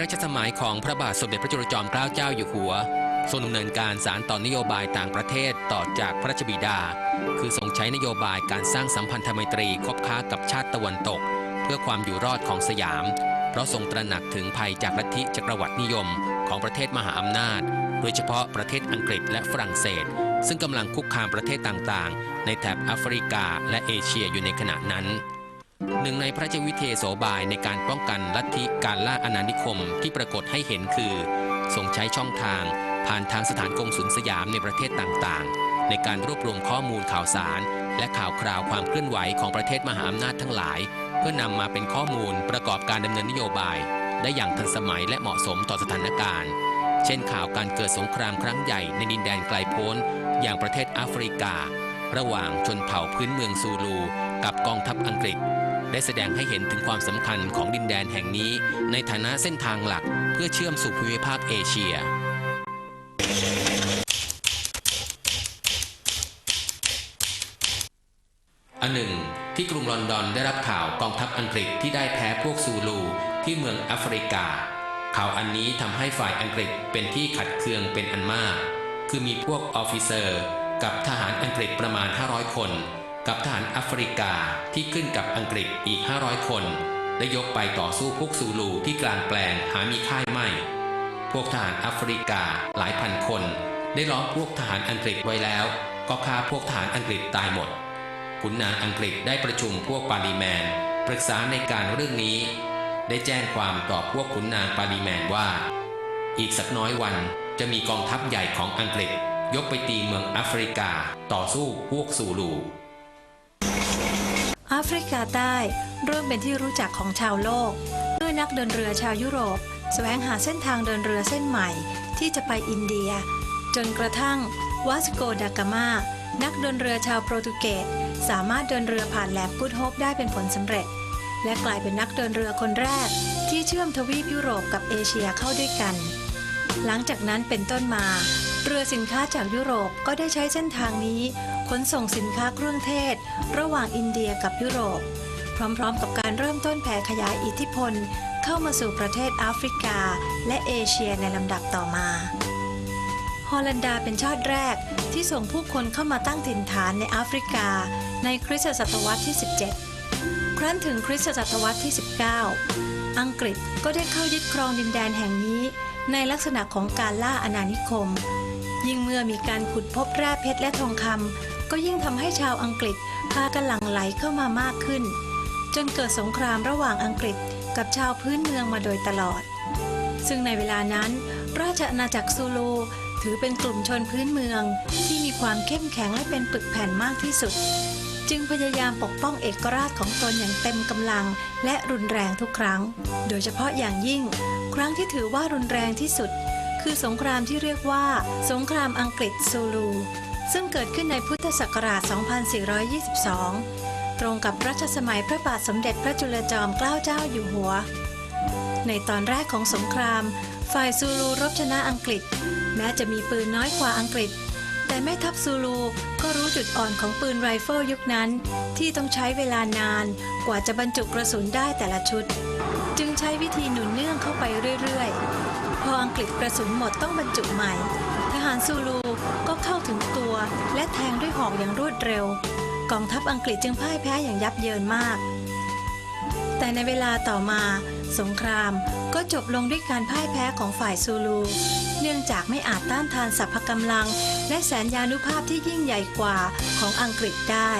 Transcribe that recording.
รัชสมัยของพระบาทสมเด็จพระจุลจอมเกล้าเจ้าอยู่หัว ทรงดำเนินการสารต่อนโยบายต่างประเทศต่อจากพระราชบิดา คือทรงใช้นโยบายการสร้างสัมพันธไมตรีคบค้ากับชาติตะวันตก เพื่อความอยู่รอดของสยาม เพราะทรงตระหนักถึงภัยจากลัทธิจักรวรรดินิยม ของประเทศมหาอำนาจ โดยเฉพาะประเทศอังกฤษและฝรั่งเศส ซึ่งกำลังคุกคามประเทศต่างๆ ในแถบแอฟริกาและเอเชียอยู่ในขณะนั้น หนึ่งในพระราวิเทโสบายในการป้องกันลัทธิการล่าอาณานิคมที่ปรากฏให้เห็นคือทรงใช้ช่องทาง ผ่านทางสถานกงสุลสยามในประเทศต่างๆ ในการรวบรวมข้อมูลข่าวสาร และข่าวคราวความเคลื่อนไหวของประเทศมหาอำนาจทั้งหลาย เพื่อนำมาเป็นข้อมูลประกอบการดำเนินนโยบาย ได้อย่างทันสมัยและเหมาะสมต่อสถานการณ์ เช่นข่าวการเกิดสงครามครั้งใหญ่ในดินแดนไกลโพ้น อย่างประเทศแอฟริกา ระหว่างชนเผ่าพื้นเมืองซูลู กับกองทัพอังกฤษ ได้แสดงให้เห็นถึงความสำคัญของดินแดนแห่งนี้ ในฐานะเส้นทางหลักเพื่อเชื่อมสู่ภูมิภาคเอเชียอันหนึ่ง ที่กรุงลอนดอนได้รับข่าวกองทัพอังกฤษที่ได้แพ้พวกซูลูที่เมืองแอฟริกา ข่าวอันนี้ทำให้ฝ่ายอังกฤษเป็นที่ขัดเคืองเป็นอันมาก คือมีพวกออฟฟิเซอร์ กับทหารอังกฤษประมาณ 500 คน กับทหารแอฟริกาที่ขึ้นกับอังกฤษอีก 500 คนได้ยกไปต่อสู้พวกซูลูที่กลางแปลงหามีค่ายไม่ พวกทหารแอฟริกาหลายพันคน ได้ล้อมพวกทหารอังกฤษไว้แล้ว ก็ฆ่าพวกทหารอังกฤษตายหมดขุนนางอังกฤษได้ประชุมพวกปาลีแมน ปรึกษาในการเรื่องนี้ ได้แจ้งความต่อพวกขุนนางปาลีแมนว่า อีกสักน้อยวันจะมีกองทัพใหญ่ของอังกฤษ ยกไปตีเมืองแอฟริกา ต่อสู้พวกซูลู แอฟริกาใต้เริ่มเป็นที่รู้จักของชาวโลก ด้วยนักเดินเรือชาวยุโรปแสวงหาเส้นทางเดินเรือเส้นใหม่ ที่จะไปอินเดีย จนกระทั่งวาสโกดากามานักเดินเรือชาวโปรตุเกสสามารถเดินเรือผ่านแหลมกุดโฮปได้เป็นผลสำเร็จ และกลายเป็นนักเดินเรือคนแรก ที่เชื่อมทวีปยุโรปกับเอเชียเข้าด้วยกัน หลังจากนั้นเป็นต้นมา เรือสินค้าจากยุโรปก็ได้ใช้เส้นทางนี้ ขนส่งสินค้าเครื่องเทศ ระหว่างอินเดียกับยุโรป พร้อมๆ กับการเริ่มต้นแผ่ขยายอิทธิพล เข้ามาสู่ประเทศแอฟริกา และเอเชียในลำดับต่อมาฮอลันดาเป็นชาติแรกที่ส่งผู้คนเข้ามาตั้งถิ่นฐานในแอฟริกา ในคริสตศตวรรษที่ 17 ครั้นถึงคริสตศตวรรษที่ 19 อังกฤษก็ได้เข้ายึดครองดินแดนแห่งนี้ ในลักษณะของการล่าอาณานิคม ยิ่งเมื่อมีการขุดพบแร่เพชรและทองคำ ก็ยิ่งทำให้ชาวอังกฤษพากันหลั่งไหลเข้ามามากขึ้น จนเกิดสงครามระหว่างอังกฤษกับชาวพื้นเมืองมาโดยตลอด ซึ่งในเวลานั้น ราชอาณาจักรซูลูถือเป็นกลุ่มชนพื้นเมืองที่มีความเข้มแข็งและเป็นปึกแผ่นมากที่สุด จึงพยายามปกป้องเอกราชของตนอย่างเต็มกำลังและรุนแรงทุกครั้ง โดยเฉพาะอย่างยิ่ง ครั้งที่ถือว่ารุนแรงที่สุด คือสงครามที่เรียกว่า สงครามอังกฤษซูลู ซึ่งเกิดขึ้นในพุทธศักราช 2422 ตรงกับรัชสมัยพระบาทสมเด็จพระจุลจอมเกล้าเจ้าอยู่หัว ในตอนแรกของสงคราม ฝ่ายซูลูรบชนะอังกฤษ แม้จะมีปืนน้อยกว่าอังกฤษ แต่แม่ทัพซูลูก็รู้จุดอ่อนของปืนไรเฟิลยุคนั้น ที่ต้องใช้เวลานานกว่าจะบรรจุกระสุนได้แต่ละชุด จึงใช้วิธีหนุนเนื่องเข้าไปเรื่อยๆ พออังกฤษกระสุนหมดต้องบรรจุใหม่ หารซูลูก็เข้าถึงตัวและแทงด้วยหอกอย่างรวดเร็ว กองทัพอังกฤษจึงพ่ายแพ้อย่างยับเยินมาก แต่ในเวลาต่อมาสงครามก็จบลงด้วยการพ่ายแพ้ของฝ่ายซูลู เนื่องจากไม่อาจต้านทานสรรพกำลัง และแสนยานุภาพที่ยิ่งใหญ่กว่าของอังกฤษได้